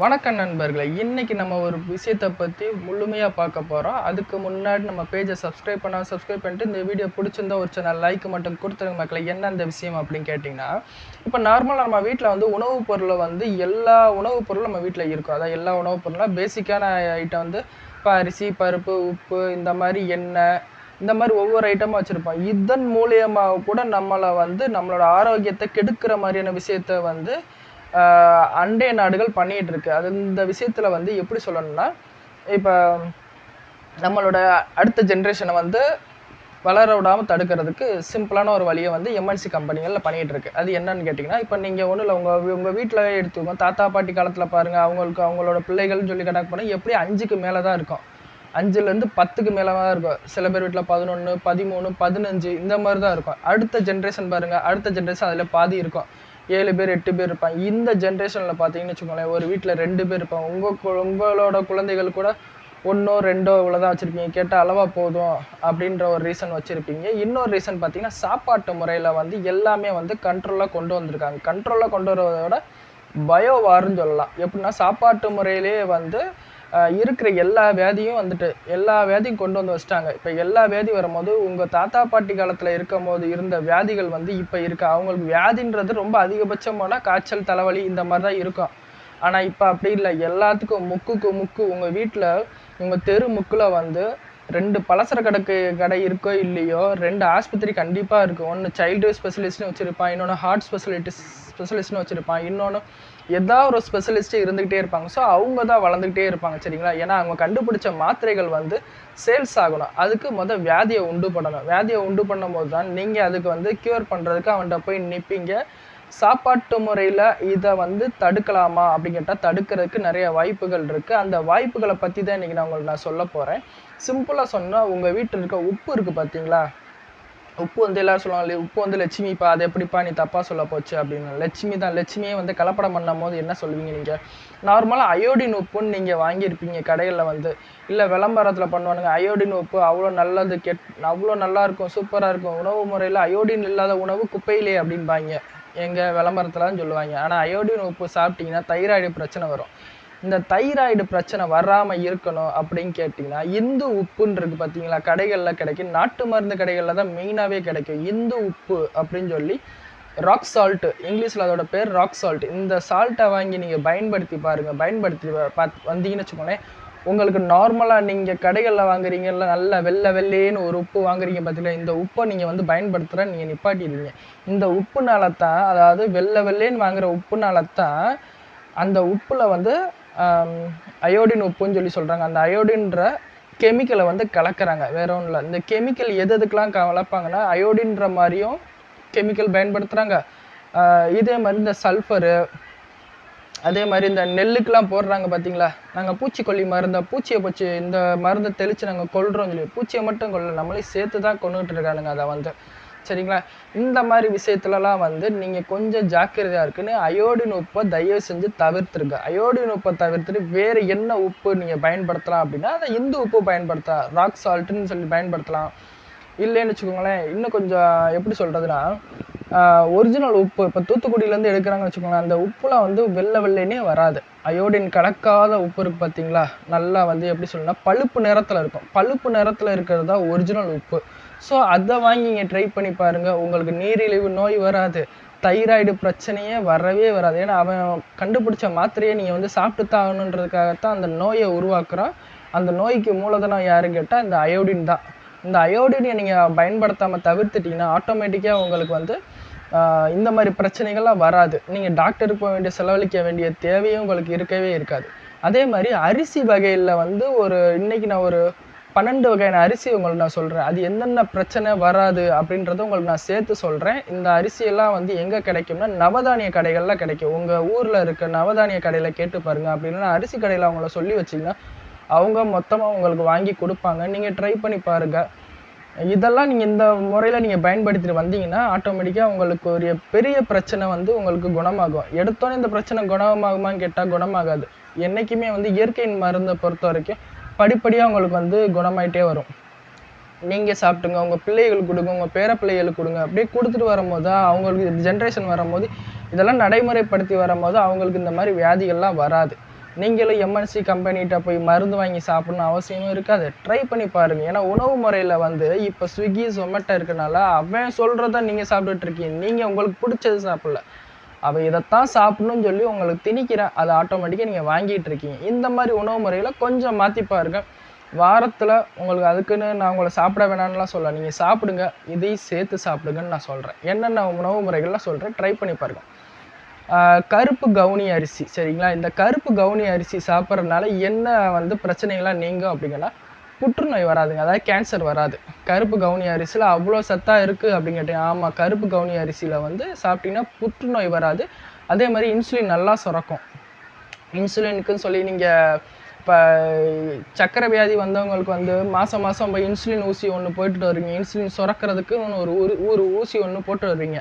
வணக்கம் நண்பர்களே. இன்னைக்கு நம்ம ஒரு விஷயத்தை பற்றி முழுமையாக பார்க்க போகிறோம் அதுக்கு முன்னாடி நம்ம பேஜை சப்ஸ்கிரைப் பண்ணால் சப்ஸ்கிரைப் பண்ணிட்டு இந்த வீடியோ பிடிச்சிருந்தா ஒரு சின்ன லைக் மட்டும் கொடுத்துருங்க மக்களை. என்ன அந்த விஷயம் அப்படின்னு கேட்டிங்கன்னா இப்போ நார்மலாக நம்ம வீட்டில் வந்து உணவுப் பொருளை வந்து எல்லா உணவுப் பொருளும் நம்ம வீட்டில் இருக்கும். அதாவது எல்லா உணவுப் பொருளும் பேசிக்கான ஐட்டம் வந்து இப்போ அரிசி பருப்பு உப்பு இந்த மாதிரி எண்ணெய் இந்த மாதிரி ஒவ்வொரு ஐட்டமாக வச்சுருப்போம். இதன் மூலியமாக கூட நம்மளை வந்து நம்மளோட ஆரோக்கியத்தை கெடுக்கிற மாதிரியான விஷயத்த வந்து அண்டைய நாடுகள் பண்ணிகிட்டு இருக்கு அது இந்த விஷயத்தில் வந்து எப்படி சொல்லணும்னா இப்போ நம்மளோட அடுத்த ஜென்ரேஷனை வந்து வளர விடாமல் தடுக்கிறதுக்கு சிம்பிளான ஒரு வழியை வந்து எம்என்சி கம்பெனிகளில் பண்ணிகிட்டு இருக்கு அது என்னன்னு கேட்டிங்கன்னா இப்போ நீங்கள் ஒன்றும் இல்லை உங்கள் உங்கள் வீட்டில் எடுத்துக்கோங்க. தாத்தா பாட்டி காலத்தில் பாருங்கள் அவங்களுக்கு அவங்களோட பிள்ளைகள்னு சொல்லி கணக்கு பண்ணால் எப்படி அஞ்சுக்கு மேலே தான் இருக்கும். அஞ்சுலேருந்து பத்துக்கு மேலே தான் இருக்கும். சில பேர் வீட்டில் பதினொன்று பதிமூணு பதினஞ்சு இந்த மாதிரி தான் இருக்கும். அடுத்த ஜென்ரேஷன் பாருங்கள் அடுத்த ஜென்ரேஷன் அதில் பாதி இருக்கும். ஏழு பேர் எட்டு பேர் இருப்பாங்க. இந்த ஜென்ரேஷனில் பார்த்தீங்கன்னு வச்சுக்கோங்களேன் ஒரு வீட்டில் ரெண்டு பேர் இருப்பாங்க. உங்கள் உங்களோட குழந்தைகள் கூட ஒன்றோ ரெண்டோ இவ்வளோதான் வச்சுருப்பீங்க. கேட்டால் அளவா போதும் அப்படின்ற ஒரு ரீசன் வச்சுருப்பீங்க. இன்னொரு ரீசன் பார்த்தீங்கன்னா சாப்பாட்டு முறையில் வந்து எல்லாமே வந்து கண்ட்ரோலாக கொண்டு வந்திருக்காங்க. கண்ட்ரோலாக கொண்டு வரதை விட பயோவார்னு சொல்லலாம். எப்படின்னா சாப்பாட்டு முறையிலே வந்து இருக்கிற எல்லா வியாதியும் வந்துட்டு எல்லா வியாதியும் கொண்டு வந்து வச்சிட்டாங்க. இப்போ எல்லா வியாதி வரும்போது உங்கள் தாத்தா பாட்டி காலத்தில் இருக்கும் போது இருந்த வியாதிகள் வந்து இப்போ இருக்கு. அவங்களுக்கு வியாதின்றது ரொம்ப அதிகபட்சமான காய்ச்சல் தலைவலி இந்த மாதிரி தான் இருக்கும். ஆனால் இப்போ அப்படி இல்லை. எல்லாத்துக்கும் முக்குக்கு முக்கு உங்கள் வீட்டில் உங்கள் தெரு முக்கில் வந்து ரெண்டு பலசர கடைக்கு கடை இருக்கோ இல்லையோ ரெண்டு ஆஸ்பத்திரி கண்டிப்பாக இருக்கும். ஒன்று சைல்டு ஸ்பெஷலிஸ்ட்னு வச்சுருப்பான் இன்னொன்று ஹார்ட் ஸ்பெஷலிட்டிஸ் ஸ்பெஷலிஸ்ட்னு வச்சுருப்பான் இன்னொன்று ஏதாவது ஒரு ஸ்பெஷலிஸ்ட்டு இருந்துக்கிட்டே இருப்பாங்க. ஸோ அவங்க தான் வளர்ந்துக்கிட்டே இருப்பாங்க சரிங்களா? ஏன்னா அவங்க கண்டுபிடிச்ச மாத்திரைகள் வந்து சேல்ஸ் ஆகணும். அதுக்கு முதல் வியாதியை உண்டு பண்ணணும். வியாதியை உண்டு பண்ணும்போது தான் நீங்கள் அதுக்கு வந்து க்யூர் பண்ணுறதுக்கு அவன்கிட்ட போய் நிற்பீங்க சாப்பாட்டு முறையில் இதை வந்து தடுக்கலாமா அப்படின்னு கேட்டால் தடுக்கிறதுக்கு நிறைய வாய்ப்புகள் இருக்குது அந்த வாய்ப்புகளை பற்றி தான் இன்றைக்கி நான் உங்களுக்கு நான் சொல்ல போகிறேன் சிம்பிளாக சொன்னால் உங்கள் வீட்டில் இருக்க உப்பு இருக்குது பார்த்தீங்களா உப்பு வந்து எல்லாரும் சொல்லுவாங்க உப்பு வந்து லட்சுமிப்பா அது எப்படிப்பா நீ தப்பாக சொல்ல போச்சு? அப்படின்னு. லட்சுமி தான் லட்சுமியே வந்து கலப்படம் பண்ணும் போது என்ன சொல்லுவீங்க நீங்கள் நார்மலாக அயோடின் உப்புன்னு நீங்கள் வாங்கியிருப்பீங்க கடைகளில் வந்து. இல்லை விளம்பரத்தில் பண்ணுவானுங்க அயோடின் உப்பு அவ்வளோ நல்லது கெட் அவ்வளோ நல்லா இருக்கும் சூப்பராக இருக்கும் உணவு முறையில் அயோடின் இல்லாத உணவு குப்பையிலே அப்படின்பாங்க எங்கள் விளம்பரத்துலலாம் சொல்லுவாங்க. ஆனால் அயோடின் உப்பு சாப்பிட்டீங்கன்னா தைராய்டு பிரச்சனை வரும். இந்த தைராய்டு பிரச்சனை வராமல் இருக்கணும் அப்படின்னு கேட்டிங்கன்னா இந்து உப்புன்னு பார்த்தீங்களா கடைகளில் கிடைக்கும். நாட்டு மருந்து கடைகளில் தான் மெயினாகவே கிடைக்கும். இந்து உப்பு அப்படின்னு சொல்லி ராக் சால்ட்டு இங்கிலீஷில் அதோட பேர் ராக் சால்ட் இந்த சால்ட்டை வாங்கி நீங்கள் பயன்படுத்தி பாருங்கள் பயன்படுத்தி பார்த்து வந்தீங்கன்னு வச்சுக்கோங்களேன் உங்களுக்கு நார்மலாக நீங்கள் கடைகளில் வாங்குறீங்கல்ல நல்ல வெள்ளை வெள்ளேன்னு ஒரு உப்பு வாங்குறீங்க பார்த்தீங்களா இந்த உப்பை நீங்கள் வந்து பயன்படுத்துகிற நீங்கள் நிப்பாட்டிடுவீங்க. இந்த உப்புனால தான் அதாவது வெள்ளை வெள்ளேன்னு வாங்குற உப்புனால தான் அந்த உப்பில் வந்து அயோடின் உப்புன்னு சொல்லி சொல்கிறாங்க அந்த அயோடின்ற கெமிக்கலை வந்து கலக்கிறாங்க. வேற ஒன்றும் இல்லை. இந்த கெமிக்கல் எது எதுக்கெலாம் கலப்பாங்கன்னா அயோடின்ற மாதிரியும் கெமிக்கல் பயன்படுத்துகிறாங்க இதே மாதிரி இந்த சல்ஃபரு அதே மாதிரி இந்த நெல்லுக்கெலாம் போடுறாங்க பார்த்தீங்களா நாங்கள் பூச்சிக்கொல்லி மருந்தை பூச்சியை பூச்சி இந்த மருந்தை தெளித்து நாங்கள் கொள்கிறோம் சொல்லி பூச்சியை மட்டும் கொல்ல நம்மளே சேர்த்து தான் கொண்டுகிட்டு இருக்கானுங்க அதை வந்து. சரிங்களா? இந்த மாதிரி விஷயத்துலலாம் வந்து நீங்கள் கொஞ்சம் ஜாக்கிரதையாக இருக்குன்னு அயோடின் உப்பை தயவு செஞ்சு தவிர்த்துருங்க. அயோடின் உப்பை தவிர்த்துட்டு வேறு என்ன உப்பு நீங்கள் பயன்படுத்தலாம் அப்படின்னா அதை இந்து உப்பு பயன்படுத்தலாம். ராக் சால்ட்டுன்னு சொல்லி பயன்படுத்தலாம். இல்லைன்னு வச்சுக்கோங்களேன் இன்னும் கொஞ்சம் எப்படி சொல்கிறதுனா ஒரிஜினல் உப்பு இப்போ தூத்துக்குடியிலேருந்து எடுக்கிறாங்கன்னு வச்சுக்கோங்களேன் அந்த உப்புலாம் வந்து வெள்ளை வெள்ளைனே வராது. அயோடின் கலக்காத உப்பு இருக்குது பார்த்தீங்களா நல்லா வந்து எப்படி சொல்லணும்னா பழுப்பு நிறத்தில் இருக்கும். பழுப்பு நிறத்தில் இருக்கிறது தான் ஒரிஜினல் உப்பு. ஸோ அதை வாங்கி நீங்கள் ட்ரை பண்ணி பாருங்கள் உங்களுக்கு நீரிழிவு நோய் வராது. தைராய்டு பிரச்சனையே வரவே வராது. ஏன்னா அவன் கண்டுபிடிச்ச மாத்திரையை நீங்கள் வந்து சாப்பிட்டு தான் ஆகணுன்றதுக்காகத்தான் அந்த நோயை உருவாக்குறான். அந்த நோய்க்கு மூலதனம் யாருன்னு கேட்டால் இந்த அயோடின் தான். இந்த அயோடினை நீங்கள் பயன்படுத்தாமல் தவிர்த்துட்டிங்கன்னா ஆட்டோமேட்டிக்காக உங்களுக்கு வந்து இந்த மாதிரி பிரச்சனைகள்லாம் வராது. நீங்கள் டாக்டருக்கு போக வேண்டிய செலவழிக்க வேண்டிய தேவையும் உங்களுக்கு இருக்கவே இருக்காது. அதே மாதிரி அரிசி வகையில் வந்து ஒரு இன்னைக்கு நான் ஒரு பன்னெண்டு வகையான அரிசி உங்களுக்கு நான் சொல்கிறேன் அது என்னென்ன பிரச்சனை வராது அப்படின்றத உங்களுக்கு நான் சேர்த்து சொல்கிறேன் இந்த அரிசியெல்லாம் வந்து எங்கே கிடைக்கும்னா நவதானிய கடைகளில் கிடைக்கும். உங்கள் ஊரில் இருக்க நவதானிய கடையில் கேட்டு பாருங்கள் அப்படின்னா அரிசி கடையில் அவங்கள சொல்லி வச்சிங்கன்னா அவங்க மொத்தமாக உங்களுக்கு வாங்கி கொடுப்பாங்க. நீங்கள் ட்ரை பண்ணி பாருங்கள் இதெல்லாம் நீங்கள் இந்த முறையில் நீங்கள் பயன்படுத்திட்டு வந்தீங்கன்னா ஆட்டோமேட்டிக்காக உங்களுக்கு ஒரு பெரிய பிரச்சனை வந்து உங்களுக்கு குணமாகும். எடுத்தோன்னே இந்த பிரச்சனை குணமாகுமான்னு கேட்டால் குணமாகாது. என்றைக்குமே வந்து இயற்கையின் மருந்தை பொறுத்த வரைக்கும் படிப்படியாக உங்களுக்கு வந்து குணமாயிட்டே வரும். நீங்கள் சாப்பிட்டுங்க உங்கள் பிள்ளைகளுக்கு கொடுங்க உங்கள் பேர பிள்ளைகளுக்கு கொடுங்க. அப்படியே கொடுத்துட்டு வரும்போது தான் அவங்களுக்கு ஜென்ரேஷன் வரும்போது இதெல்லாம் நடைமுறைப்படுத்தி வரும்போது அவங்களுக்கு இந்த மாதிரி வியாதிகள்லாம் வராது. நீங்களும் எம்என்சி கம்பெனிகிட்ட போய் மருந்து வாங்கி சாப்பிடணும் அவசியமும் இருக்காது. ட்ரை பண்ணி பாருங்கள் ஏன்னா உணவு முறையில் வந்து இப்போ ஸ்விக்கி ஜொமேட்டோ இருக்கனால அவன் சொல்கிறத நீங்கள் சாப்பிட்டுட்டு இருக்கீங்க. நீங்கள் உங்களுக்கு பிடிச்சது சாப்பிடல. அப்போ இதைத்தான் சாப்பிடணும்னு சொல்லி உங்களுக்கு திணிக்கிறேன். அதை ஆட்டோமேட்டிக்காக நீங்கள் வாங்கிட்டு இருக்கீங்க. இந்த மாதிரி உணவு முறையில் கொஞ்சம் மாற்றி பாருங்கள் வாரத்தில் உங்களுக்கு அதுக்குன்னு நான் உங்களை சாப்பிட வேணான்னுலாம் சொல்ல நீங்கள் சாப்பிடுங்க. இதையும் சேர்த்து சாப்பிடுங்கன்னு நான் சொல்கிறேன் என்னென்ன உணவு முறைகள்லாம் சொல்கிறேன் ட்ரை பண்ணி பாருங்கள் கருப்பு கவுனி அரிசி. சரிங்களா? இந்த கருப்பு கவுனி அரிசி சாப்பிட்றதுனால என்ன வந்து பிரச்சனைகள்லாம் நீங்கும் அப்படிங்கன்னா புற்றுநோய் வராதுங்க அதாவது கேன்சர் வராது. கருப்பு கவுனி அரிசியில் அவ்வளோ சத்தாக இருக்குது அப்படின்னு கேட்டேன் ஆமாம் கருப்பு கவுனி அரிசியில் வந்து சாப்பிட்டீங்கன்னா புற்றுநோய் வராது. அதே மாதிரி இன்சுலின் நல்லா சுரக்கும். இன்சுலினுக்குன்னு சொல்லி நீங்கள் இப்போ சக்கரை வியாதி வந்தவங்களுக்கு வந்து மாதம் மாதம் போய் இன்சுலின் ஊசி ஒன்று போட்டுட்டு வருவீங்க. இன்சுலின் சுரக்கிறதுக்கு ஒரு ஒரு ஒரு ஊசி ஒன்று போட்டு வருவீங்க.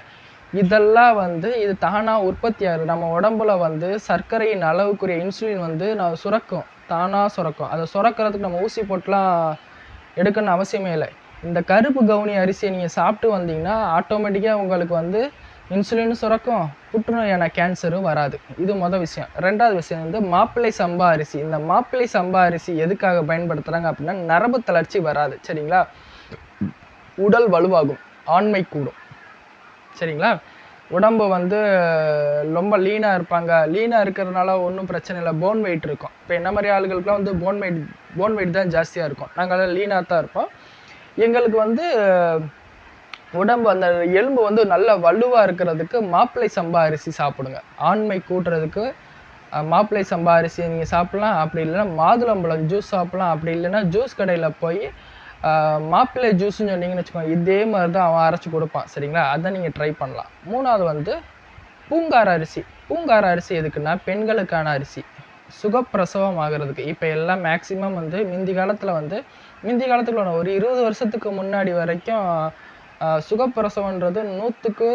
இதெல்லாம் வந்து இது தானாக உற்பத்தியாகுது நம்ம உடம்புல வந்து சர்க்கரையின் அளவுக்குரிய இன்சுலின் வந்து நான் சுரக்கும். தானாக சுரக்கும். அதை சுரக்கிறதுக்கு நம்ம ஊசி போட்டுலாம் எடுக்கணும்னு அவசியமே இல்லை. இந்த கருப்பு கவுனி அரிசியை நீங்கள் சாப்பிட்டு வந்தீங்கன்னா ஆட்டோமேட்டிக்காக உங்களுக்கு வந்து இன்சுலின் சுரக்கும். புற்றுநோயான கேன்சரும் வராது. இது மொதல் விஷயம். ரெண்டாவது விஷயம் வந்து மாப்பிள்ளை சம்பா அரிசி. இந்த மாப்பிள்ளை சம்பா அரிசி எதுக்காக பயன்படுத்துகிறாங்க அப்படின்னா நரம்பு தளர்ச்சி வராது. சரிங்களா? உடல் வலுவாகும். ஆண்மை கூடும். சரிங்களா? உடம்பு வந்து ரொம்ப லீனாக இருப்பாங்க. லீனாக இருக்கிறதுனால ஒன்றும் பிரச்சனை இல்லை. போன் வெயிட் இருக்கும். இப்போ என்ன மாதிரி ஆளுகளுக்குலாம் வந்து போன் வெயிட் போன் வெயிட் தான் ஜாஸ்தியாக இருக்கும். நாங்கள் லீனாக தான் இருப்போம். எங்களுக்கு வந்து உடம்பு அந்த எலும்பு வந்து நல்ல வலுவாக இருக்கிறதுக்கு மாப்பிள்ளை சம்பா அரிசி சாப்பிடுங்க. ஆண்மை கூட்டுறதுக்கு மாப்பிளை மாப்பிள்ளை சம்பா அரிசி நீங்கள் சாப்பிட்லாம். அப்படி இல்லைன்னா மாதுளம்பழம் ஜூஸ் சாப்பிட்லாம். அப்படி இல்லைன்னா ஜூஸ் கடையில் போய் மாப்பிள்ளை ஜூஸ்ன்னு சொன்னீங்கன்னு வச்சுக்கோங்க இதே மாதிரி தான் அவன் அரைச்சி கொடுப்பான் சரிங்களா? அதை நீங்கள் ட்ரை பண்ணலாம். மூணாவது வந்து பூங்கார அரிசி. பூங்கார அரிசி எதுக்குன்னா பெண்களுக்கான அரிசி. சுகப்பிரசவம் ஆகிறதுக்கு. இப்போ எல்லாம் மேக்சிமம் வந்து முந்தி காலத்தில் வந்து முந்தி காலத்தில் ஒரு இருபது வருஷத்துக்கு முன்னாடி வரைக்கும் சுகப்பிரசவன்றது நூற்றுக்கு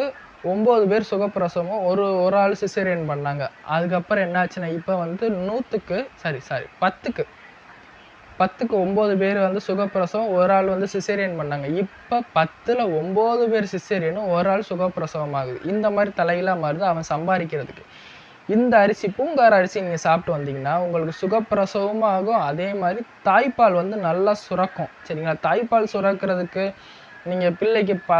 ஒம்பது பேர் சுகப்பிரசவம் ஒரு ஒரு ஆள் சிசேரியன் பண்ணாங்க. அதுக்கப்புறம் என்னாச்சுன்னா இப்போ வந்து நூற்றுக்கு சாரி சாரி பத்துக்கு. பத்துக்கு ஒம்பது பேர் வந்து சுகப்பிரசவம் ஒரு ஆள் வந்து சிசேரியன் பண்ணாங்க. இப்போ பத்தில் ஒம்பது பேர் சிசேரியனும் ஒரு ஆள் சுகப்பிரசவம் ஆகுது இந்த மாதிரி தலையிலாம் மாறுது அவன் சம்பாதிக்கிறதுக்கு. இந்த அரிசி பூங்கார அரிசி நீங்கள் சாப்பிட்டு வந்தீங்கன்னா உங்களுக்கு சுகப்பிரசவமும் ஆகும். அதே மாதிரி தாய்ப்பால் வந்து நல்லா சுரக்கும். சரிங்களா? தாய்ப்பால் சுரக்கிறதுக்கு நீங்கள் பிள்ளைக்கு பா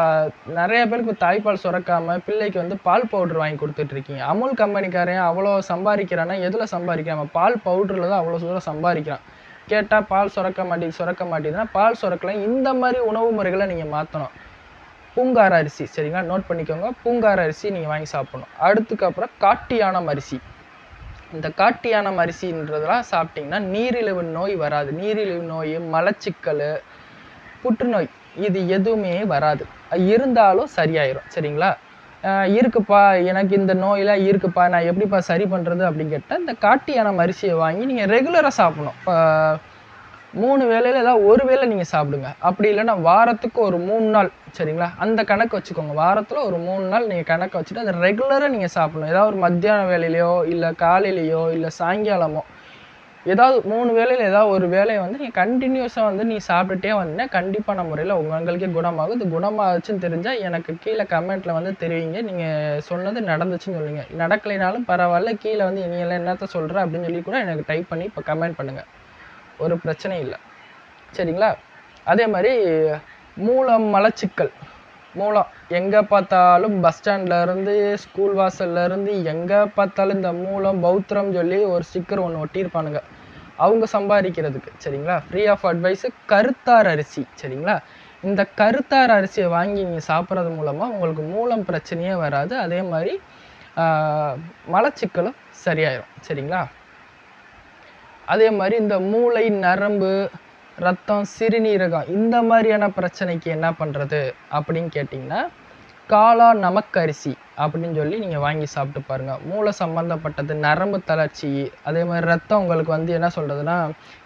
நிறைய பேருக்கு தாய்ப்பால் சுரக்காமல் பிள்ளைக்கு வந்து பால் பவுடர் வாங்கி கொடுத்துட்ருக்கீங்க அமுல் கம்பெனிக்காரன் அவ்வளோ சம்பாதிக்கிறான்னா எதில் சம்பாதிக்கிறான்? பால் பவுடரில் தான் அவ்வளோ தூரம் சம்பாதிக்கிறான். கேட்டால் பால் சுரக்க மாட்டேங்குது சுரக்க மாட்டேங்குதுன்னா பால் சுரக்கலாம். இந்த மாதிரி உணவு முறைகளை நீங்கள் மாற்றணும் பூங்கார அரிசி சரிங்களா? நோட் பண்ணிக்கோங்க. பூங்கார அரிசி நீங்கள் வாங்கி சாப்பிடணும். அடுத்துக்கப்புறம் காட்டியானம் அரிசி. இந்த காட்டியானம் அரிசின்றதெல்லாம் சாப்பிட்டிங்கன்னா நீரிழிவு நோய் வராது. நீரிழிவு நோய் மலச்சிக்கல் புற்றுநோய் இது எதுவுமே வராது. இருந்தாலும் சரியாயிரும் சரிங்களா? இருக்குப்பா எனக்கு இந்த நோயெல்லாம் இருக்குப்பா நான் எப்படிப்பா சரி பண்ணுறது அப்படின்னு கேட்டால் இந்த காட்டியான அரிசியை வாங்கி நீங்கள் ரெகுலராக சாப்பிடணும். இப்போ மூணு வேளையில் ஏதாவது ஒரு வேளை நீங்கள் சாப்பிடுங்க. அப்படி இல்லைன்னா வாரத்துக்கு ஒரு மூணு நாள் சரிங்களா? அந்த கணக்கு வச்சுக்கோங்க. வாரத்தில் ஒரு மூணு நாள் நீங்கள் கணக்கு வச்சுட்டு அதை ரெகுலராக நீங்கள் சாப்பிடணும். ஏதாவது ஒரு மத்தியான வேலையிலையோ இல்லை காலையிலையோ இல்லை சாயங்காலமோ ஏதாவது மூணு வேலையில் ஏதாவது ஒரு வேலையை வந்து நீங்கள் கண்டினியூஸாக வந்து நீ சாப்பிட்டுட்டே வந்தீங்கன்னா கண்டிப்பான முறையில் உங்களுக்கே குணமாகும். இது குணமாகுச்சுன்னு தெரிஞ்சால் எனக்கு கீழே கமெண்ட்டில் வந்து தெரிவிங்க. நீங்கள் சொன்னது நடந்துச்சுன்னு சொல்லுங்க. நடக்கலைனாலும் பரவாயில்ல. கீழே வந்து நீ எல்லாம் என்னத்த சொல்கிற அப்படின்னு சொல்லி கூட எனக்கு டைப் பண்ணி இப்போ கமெண்ட் பண்ணுங்கள் ஒரு பிரச்சனை இல்லை. சரிங்களா? அதே மாதிரி மூலம் மலச்சிக்கல். மூலம் எங்கே பார்த்தாலும் பஸ் ஸ்டாண்ட்லேருந்து ஸ்கூல் வாசல்ல இருந்து எங்கே பார்த்தாலும் இந்த மூலம் பௌத்திரம் சொல்லி ஒரு ஸ்டிக்கர் ஒன்று ஒட்டியிருப்பானுங்க. அவங்க சம்பாதிக்கிறதுக்கு சரிங்களா? ஃப்ரீ ஆஃப் அட்வைஸு கருத்தார் அரிசி சரிங்களா? இந்த கருத்தார் அரிசியை வாங்கி நீங்கள் சாப்பிட்றது மூலமாக உங்களுக்கு மூலம் பிரச்சனையே வராது. அதே மாதிரி மலச்சிக்கலும் சரியாயிரும் சரிங்களா? அதே மாதிரி இந்த மூளை நரம்பு ரத்தம் சிறுநீரகம் இந்த மாதிரியான பிரச்சனைக்கு என்ன பண்ணுறது அப்படின்னு கேட்டிங்கன்னா காளா நமக்கரிசி அப்படின்னு சொல்லி நீங்கள் வாங்கி சாப்பிட்டு பாருங்கள் மூளை சம்மந்தப்பட்டது நரம்பு தளர்ச்சி அதே மாதிரி ரத்தம் உங்களுக்கு வந்து என்ன சொல்கிறதுனா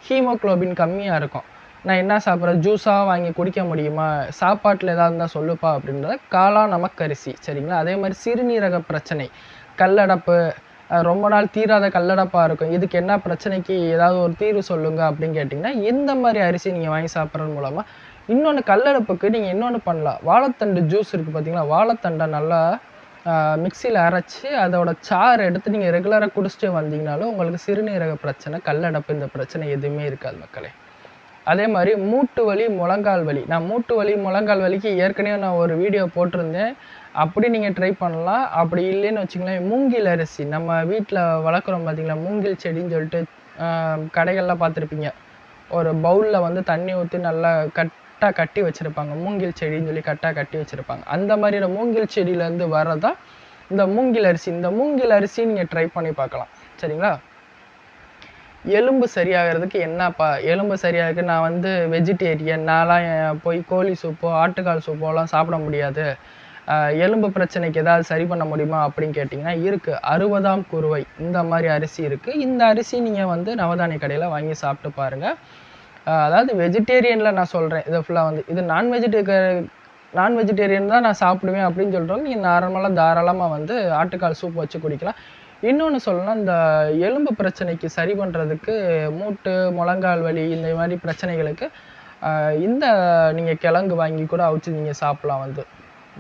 ஹீமோகுளோபின் கம்மியாக இருக்கும். நான் என்ன சாப்பிட்றேன் ஜூஸாக வாங்கி குடிக்க முடியுமா? சாப்பாட்டில் ஏதாவது இருந்தால் சொல்லுப்பா அப்படின்றத காளா நமக்கரிசி சரிங்களா? அதே மாதிரி சிறுநீரக பிரச்சனை கல்லடப்பு ரொம்ப நாள் தீராத கல்லடப்பாக இருக்கும். இதுக்கு என்ன பிரச்சனைக்கு ஏதாவது ஒரு தீர்வு சொல்லுங்க அப்படின்னு கேட்டிங்கன்னா இந்த மாதிரி அரிசி நீங்கள் வாங்கி சாப்பிட்றது மூலமாக இன்னொன்று கல்லடப்புக்கு நீங்கள் இன்னொன்று பண்ணலாம். வாழைத்தண்டு ஜூஸ் இருக்குது பார்த்தீங்களா வாழைத்தண்டை நல்லா மிக்சியில் அரைச்சி அதோட சாறு எடுத்து நீங்கள் ரெகுலராக குடிச்சிட்டு வந்தீங்கனாலும் உங்களுக்கு சிறுநீரக பிரச்சனை கல்லடப்பு இந்த பிரச்சனை எதுவுமே இருக்காது மக்களே. அதே மாதிரி மூட்டு வலி முழங்கால் வலி. நான் மூட்டு வலி முழங்கால் வலிக்கு ஏற்கனவே நான் ஒரு வீடியோ போட்டிருந்தேன். அப்படி நீங்கள் ட்ரை பண்ணலாம். அப்படி இல்லைன்னு வச்சுங்களேன் மூங்கில் அரிசி. நம்ம வீட்டில் வளர்க்குறோம் பார்த்தீங்களா மூங்கில் செடின்னு சொல்லிட்டு கடைகள்லாம் பார்த்துருப்பீங்க. ஒரு பவுலில் வந்து தண்ணி ஊற்றி நல்லா கட் கட்டாக கட்டி வச்சுருப்பாங்க. மூங்கில் செடின்னு சொல்லி கட்டாக கட்டி வச்சுருப்பாங்க. அந்த மாதிரியான மூங்கில் செடியிலேருந்து வர்றதா இந்த மூங்கில் அரிசி. இந்த மூங்கில் அரிசி நீங்கள் ட்ரை பண்ணி பார்க்கலாம். சரிங்களா? எலும்பு சரியாகிறதுக்கு என்னப்பா? எலும்பு சரியாகிறதுக்கு நான் வந்து வெஜிடேரியன் நான்லாம் போய் கோழி சூப்போ ஆட்டுக்கால் சூப்போலாம் சாப்பிட முடியாது. எலும்பு பிரச்சனைக்கு ஏதாவது சரி பண்ண முடியுமா அப்படின்னு கேட்டிங்கன்னா இருக்குது அறுபதாம் குருவை இந்த மாதிரி அரிசி இருக்குது இந்த அரிசி நீங்கள் வந்து நவதானிய கடையில் வாங்கி சாப்பிட்டு பாருங்கள் அதாவது வெஜிடேரியனில் நான் சொல்கிறேன் இதை ஃபுல்லாக வந்து இது நான் வெஜிடே நான் வெஜிடேரியன் தான் நான் சாப்பிடுவேன் அப்படின்னு சொல்கிறோம் நீங்கள் நார்மலாக தாராளமாக வந்து ஆட்டுக்கால் சூப் வச்சு குடிக்கலாம். இன்னொன்று சொல்லணும்னா இந்த எலும்பு பிரச்சனைக்கு சரி பண்ணுறதுக்கு மூட்டு முழங்கால் வலி இந்த மாதிரி பிரச்சனைகளுக்கு இந்த நீங்கள் கிழங்கு வாங்கி கூட அவிச்சு நீங்கள் சாப்பிடலாம் வந்து.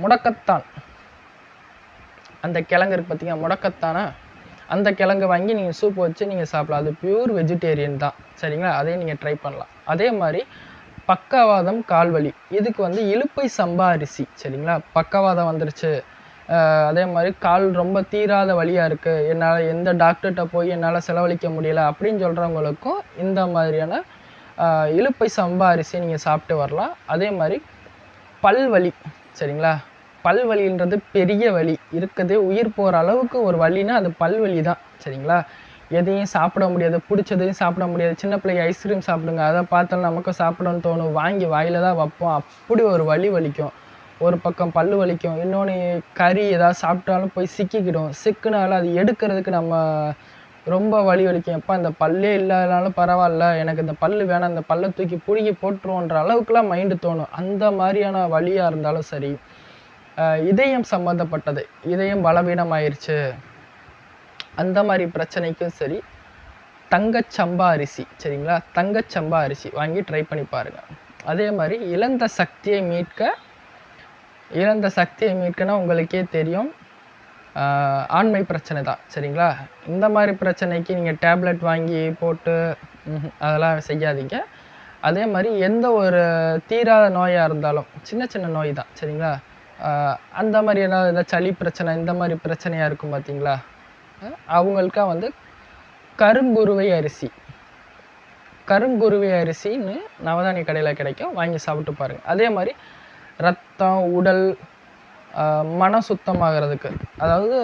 முடக்கத்தான். அந்த கிழங்கு இருக்கு பார்த்தீங்கன்னா முடக்கத்தானா? அந்த கிழங்கு வாங்கி நீங்கள் சூப் வச்சு நீங்கள் சாப்பிடலாம். அது பியூர் வெஜிடேரியன் தான். சரிங்களா? அதையும் நீங்கள் ட்ரை பண்ணலாம். அதே மாதிரி பக்கவாதம் கால்வலி. இதுக்கு வந்து இலுப்பை சம்பா அரிசி. சரிங்களா? பக்கவாதம் வந்துருச்சு. அதே மாதிரி கால் ரொம்ப தீராத வழியாக இருக்குது என்னால் எந்த டாக்டர்கிட்ட போய் என்னால் செலவழிக்க முடியல அப்படின்னு சொல்கிறவங்களுக்கும் இந்த மாதிரியான இழுப்பை இலுப்பை சம்பா அரிசி நீங்கள் சாப்பிட்டு வரலாம். அதே மாதிரி பல்வலி. சரிங்களா? பல் வலின்றது பெரிய வலி. இருக்குது உயிர் போகிற அளவுக்கு ஒரு வலினா அது பல் வலி தான் சரிங்களா? எதையும் சாப்பிட முடியாது பிடிச்சதையும் சாப்பிட முடியாது. சின்ன பிள்ளைங்க ஐஸ்கிரீம் சாப்பிடுங்க. அதை பார்த்தாலும் நமக்கும் சாப்பிடணும்னு தோணும். வாங்கி வாயில தான் வைப்போம். அப்படி ஒரு வலி வலிக்கும். ஒரு பக்கம் பல்லு வலிக்கும். இன்னொன்று கறி ஏதாவது சாப்பிட்டாலும் போய் சிக்கிக்கிடும். சிக்குனாலும் அது எடுக்கிறதுக்கு நம்ம ரொம்ப வலி வலிக்கும். எப்போ அந்த பல்லே இல்லாதனாலும் பரவாயில்ல. எனக்கு இந்த பல் வேணாம். இந்த பல்லை தூக்கி பிடுங்கி போட்டுருவோன்ற அளவுக்குலாம் மைண்டு தோணும். அந்த மாதிரியான வலியாக இருந்தாலும் சரி. இதயம் சம்மந்தப்பட்டது இதயம் பலவீனமாயிருச்சு. அந்த மாதிரி பிரச்சனைக்கும் சரி தங்கச்சம்பா அரிசி சரிங்களா? தங்கச்சம்பா அரிசி வாங்கி ட்ரை பண்ணி பாருங்க. அதே மாதிரி இழந்த சக்தியை மீட்க இழந்த சக்தியை மீட்கனா உங்களுக்கே தெரியும். ஆண்மை பிரச்சனை தான் சரிங்களா? இந்த மாதிரி பிரச்சனைக்கு நீங்கள் டேப்லெட் வாங்கி போட்டு அதெல்லாம் செய்யாதீங்க. அதே மாதிரி எந்த ஒரு தீராத நோயாக இருந்தாலும் சின்ன சின்ன நோய் தான் சரிங்களா? அந்த மாதிரி ஏதாவது ஏதாவது சளி பிரச்சனை இந்த மாதிரி பிரச்சனையாக இருக்கும் பார்த்தீங்களா அவங்களுக்காக அவங்களுக்கா வந்து கருங்குருவை அரிசி. கரும்புருவை அரிசின்னு நவதானிய கடையில் கிடைக்கும். வாங்கி சாப்பிட்டு பாருங்கள் அதே மாதிரி ரத்தம் உடல் மன மனம் சுத்தமாகிறதுக்கு. அதாவது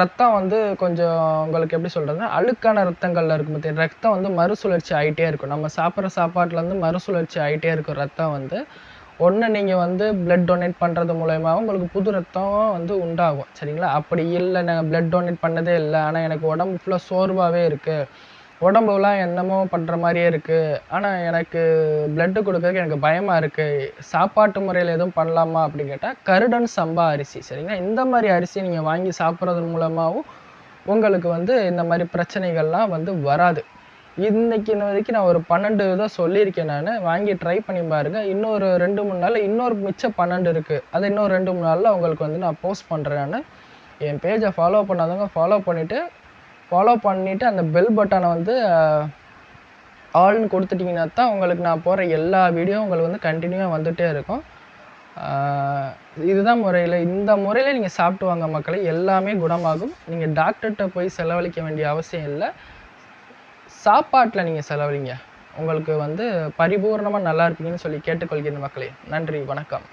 ரத்தம் வந்து கொஞ்சம் உங்களுக்கு எப்படி சொல்கிறதுனா அழுக்கான ரத்தங்கள்ல இருக்கும் பார்த்தீங்க ரத்தம் வந்து மறுசுழற்சி ஆகிட்டே இருக்கும். நம்ம சாப்பிட்ற சாப்பாட்டில் வந்து மறுசுழற்சி ஆகிட்டே இருக்கும் ரத்தம் வந்து. ஒன்று நீங்கள் வந்து பிளட் டொனேட் பண்ணுறது மூலயமாவும் உங்களுக்கு புது ரத்தம் வந்து உண்டாகும் சரிங்களா? அப்படி இல்லை நான் பிளட் டொனேட் பண்ணதே இல்லை. ஆனால் எனக்கு உடம்பு ஃபுல்லாக சோர்வாகவே இருக்குது உடம்புலாம் என்னமோ பண்ணுற மாதிரியே இருக்குது ஆனால் எனக்கு பிளட்டு கொடுக்கறதுக்கு எனக்கு பயமாக இருக்குது சாப்பாட்டு முறையில் எதுவும் பண்ணலாமா அப்படின்னு கேட்டால் கருடன் சம்பா அரிசி சரிங்களா? இந்த மாதிரி அரிசி நீங்கள் வாங்கி சாப்பிட்றது மூலமாகவும் உங்களுக்கு வந்து இந்த மாதிரி பிரச்சனைகள்லாம் வந்து வராது. இன்னைக்கு இன்ன வரைக்கும் நான் ஒரு பன்னெண்டு தான் சொல்லியிருக்கேன் நான். வாங்கி ட்ரை பண்ணி பாருங்க. இன்னொரு ரெண்டு மூணு நாளில் இன்னொரு மிச்சம் பன்னெண்டு இருக்குது அது இன்னொரு ரெண்டு மூணு நாளில் உங்களுக்கு வந்து நான் போஸ்ட் பண்ணுறேன் நான். என் பேஜை ஃபாலோ பண்ணாதவங்க ஃபாலோ பண்ணிவிட்டு ஃபாலோ பண்ணிவிட்டு அந்த பெல் பட்டனை வந்து ஆல்னு கொடுத்துட்டிங்கன்னா தான் உங்களுக்கு நான் போகிற எல்லா வீடியோ உங்களுக்கு வந்து கண்டினியூவாக வந்துகிட்டே இருக்கும். இதுதான் முறையில். இந்த முறையில் நீங்கள் சாப்பிட்டு வாங்க மக்களை. எல்லாமே குணமாகும். நீங்கள் டாக்டர்கிட்ட போய் செலவழிக்க வேண்டிய அவசியம் இல்லை. சாப்பாட்டில் நீங்கள் செலவழிங்க உங்களுக்கு வந்து பரிபூர்ணமாக நல்லா இருப்பீங்கன்னு சொல்லி கேட்டுக்கொள்கிறேன் மக்களே. நன்றி வணக்கம்.